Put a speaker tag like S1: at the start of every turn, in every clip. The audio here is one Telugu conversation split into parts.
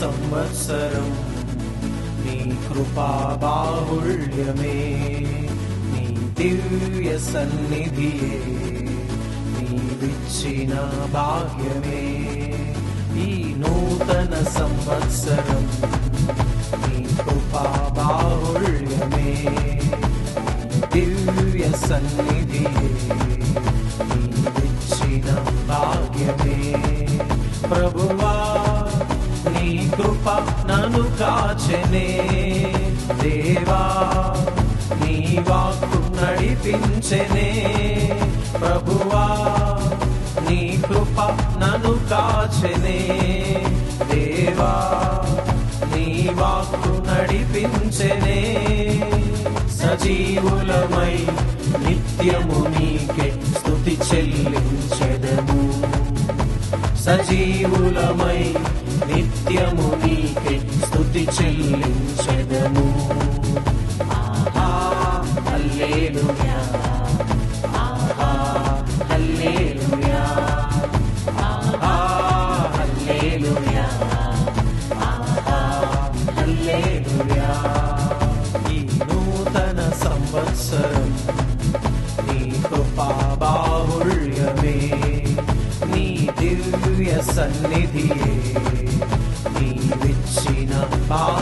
S1: సంవత్సరం నీ కృపా బాహుళ్యమే నీ దివ్య సన్నిధియే నీవిచ్చిన భాగ్యమే ఈ నూతన సంవత్సరం నీ కృపా బాహుళ్యమే దివ్య సన్నిధియే నీవిచ్చిన భాగ్యమే ప్రభువా నీ కృప నన్ను దేవా నీ వాక్కు నడిపించనే. ప్రభువా నీ కృప నన్ను కాచనే. దేవా నీ వాక్కు నడిపించనే. సజీవులమై నిత్యము నీకే స్థుతి చెల్లించెదము. సజీవులమై నిత్యము నీకే స్థుతి చెల్లించదము. ఆహా అల్లేలుయా. సన్నిధియే నీవిచ్చిన భాగ్యమే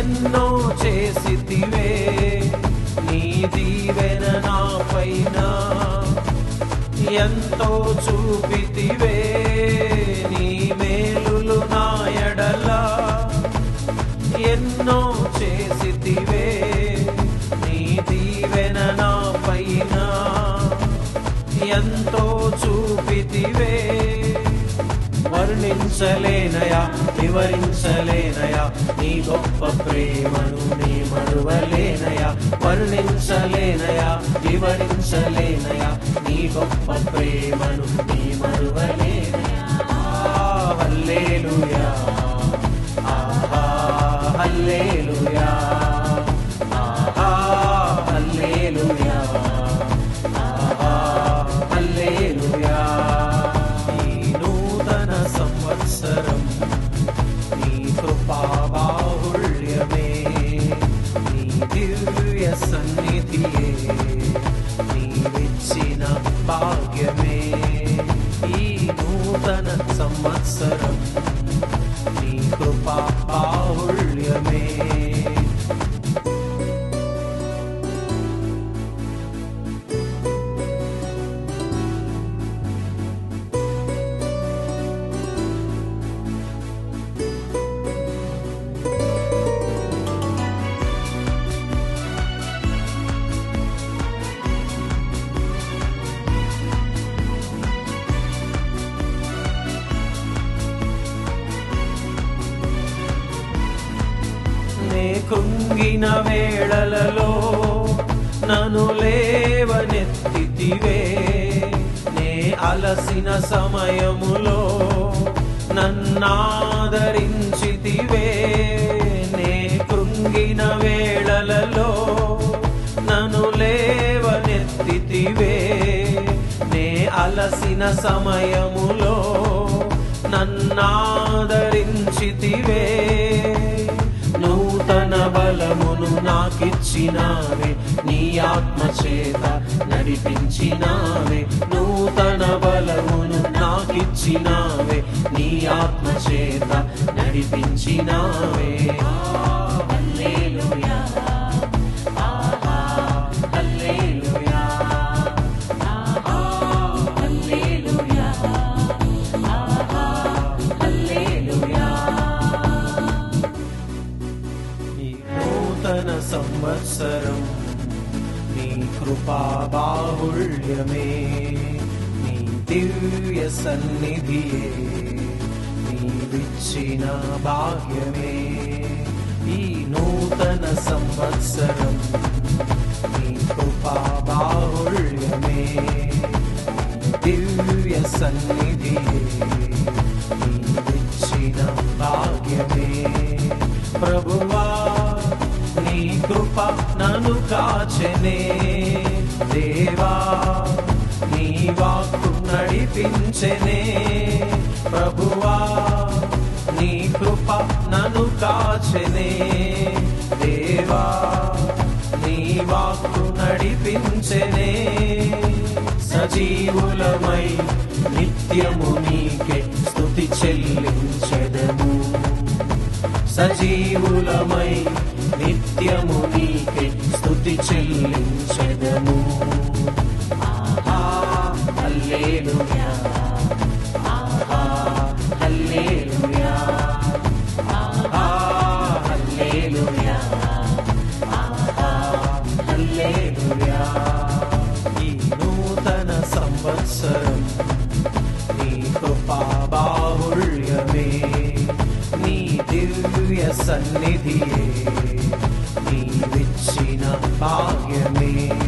S1: ఎన్నో చేసితివే. నీ దీవెన నా పైన ఎంతో చూపితివే. నీ మేలులు నా ఎడల ఎన్నో చేసితివే. నీ దీవెన నా పైన ఎంతో చూపితివే. వర్ణించలేనయా వివరించలేనయా నీ గొప్ప ప్రేమను నీ మరువలేనయా వర్ణించలేనయా వివరించలేనయా నీ గొప్ప ప్రేమను నీ మరువలేనయా. హల్లేలుయా. ఆహా కృంగిన వేళలలో నను లేవనెత్తితివే. నే అలసిన సమయములో నన్నాదరించితివే. నే కృంగిన వేళలలో నను లేవనెత్తితివే. నే అలసిన సమయములో నన్నాదరించితివే. బలమును నాకిచ్చినావే. నీ ఆత్మ చేత నడిపించినావే. నూతన బలమును నాకిచ్చినావే. నీ ఆత్మ చేత నడిపించినావే. संवत्सरम्। नी कृपा बाहुल्य मे निसन्निधे नििना भाह्य मे हि नी कृपा बाहुल्य मे दिव्यसन्निधे ईवि्य मे प्रभु దాచనే. కాచెనే దేవా నీ వాక్కు నడిపించనే. ప్రభువా నీ కృప నన్ను కాచనే. దేవా నీ వాక్కు నడిపించనే. సజీవులమై నిత్యము నీకే స్థుతి చెల్లించెదము. సజీవులమై నిత్యము నీకే స్థుతి చెల్లించదము. ఆహా అల్లేలుయా. దివ్య సన్నిధియే నీవిచ్చిన భాగ్యమే.